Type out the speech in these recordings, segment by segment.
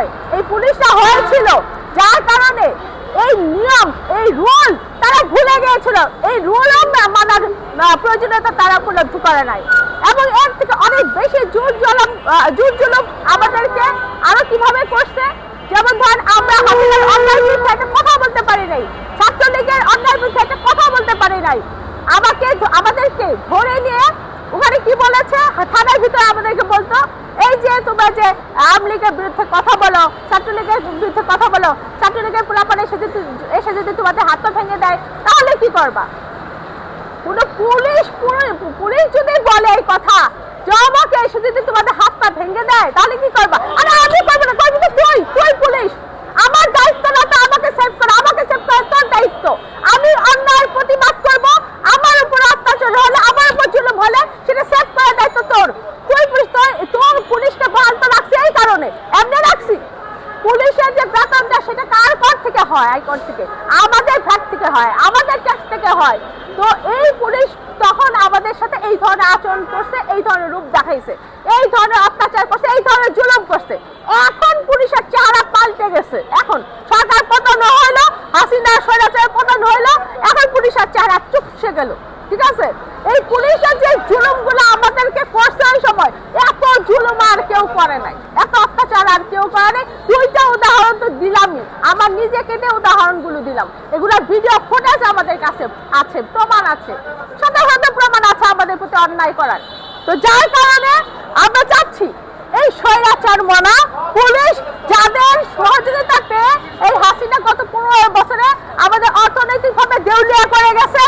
সময় এই পুলিশটা হয়েছিল। যার কারণে এই নিয়ম, এই রুল তারা ভুলে গিয়েছিল। এই রুলও মানার প্রয়োজনীয়তা তারা উপলব্ধি করে নাই। এবং এর থেকে অনেক বেশি জোর জলম জোর জুলুম আমাদেরকে আরও কীভাবে করছে? যেমন ধরেন, আমরা হাসিনার অন্যায়ের বিরুদ্ধে একটা কথা বলতে পারি নাই। ছাত্রলীগের অন্যায়ের বিরুদ্ধে কথা বলতে পারি নাই। আমাকে আমাদেরকে ধরে নিয়ে ওখানে কি বলেছে? থানার ভিতরে আমাদেরকে বলতো যে আওয়ামী লীগের বিরুদ্ধে কথা বলো, ছাত্রলীগের বিরুদ্ধে কথা বলো, ছাত্রলীগের পোলাপানে এসে যদি এসে যদি তোমাদের হাত ভেঙে দেয়, তাহলে কি করবা? কোনো পুলিশ পুলিশ যদি বলে এই কথা, যে আমাকে এসে যদি তোমাদের হাত পা ভেঙে দেয়, তাহলে কি করবা না করবি তো তুই তুই পুলিশ আমার দায়িত্ব না তো আমাকে সেভ করা আমাকে সেভ করা তোর দায়িত্ব আমি অন্যায়ের প্রতিবাদ করব আমার উপর অত্যাচার হলে আমার উপর জুলুম হলে সেটা সেভ করার দায়িত্ব তোর তুই পুলিশ তোর তোর পুলিশকে বহাল রাখছি এই কারণে এমনি রাখছি পুলিশের যে বেতনটা সেটা কার কর থেকে হয় আয়কর থেকে। আমাদের ভ্যাট থেকে হয়, আমাদের ট্যাক্স থেকে হয়। তো এই পুলিশ তখন আমাদের সাথে এই ধরনের আচরণ করছে, এই ধরনের রূপ দেখাইছে। এই ধরনের অত্যাচার করছে, এই ধরনের জুলুম করছে। এখন পুলিশের চেহারা পাল্টে গেছে। এখন সরকার পতন হইল হাসিনা স্বৈরাচার পতন হইল, এখন পুলিশের চেহারা চুপসে গেল। ঠিক আছে? এই পুলিশের যে জুলুমগুলো আমাদেরকে করছে ওই সময় জুলুম কেউ করে নাই। এত অত্যাচার আর কেউ করে নাই। দুইটা উদাহরণ তো দিলামই। আমার নিজে কেটে উদাহরণগুলো দিলাম। এগুলো ভিডিও ফুটেজ আমাদের কাছে আছে, প্রমাণ আছে। সাথে প্রমাণ আছে আমাদের প্রতি অন্যায় করার। তো যার কারণে আমরা চাচ্ছি, এই স্বৈরাচার মনা পুলিশ যাদের সহযোগিতা পেয়ে এই হাসিনা গত পনেরো বছরে আমাদের অর্থনৈতিকভাবে দেউলিয়া করে গেছে,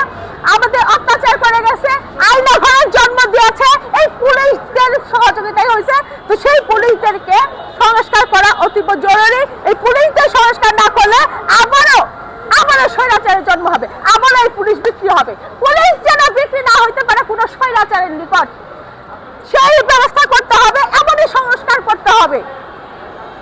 আমাদের অত্যাচার করে গেছে আইনা ঘরের জন্ম দিয়েছে এই পুলিশদের সহযোগিতাই হয়েছে তো সেই পুলিশদেরকে সংস্কার করা অতীব জরুরি। এই পুলিশদের সংস্কার না করলে আবারও আবারও স্বৈরাচারের জন্ম হবে। আবারও এই পুলিশ বিক্রি হবে। পুলিশ যেন বিক্রি না হইতে পারে, কোনো স্বৈরাচারের নিকট সেই ব্যবস্থা করতে হবে, এমনই সংস্কার করতে হবে।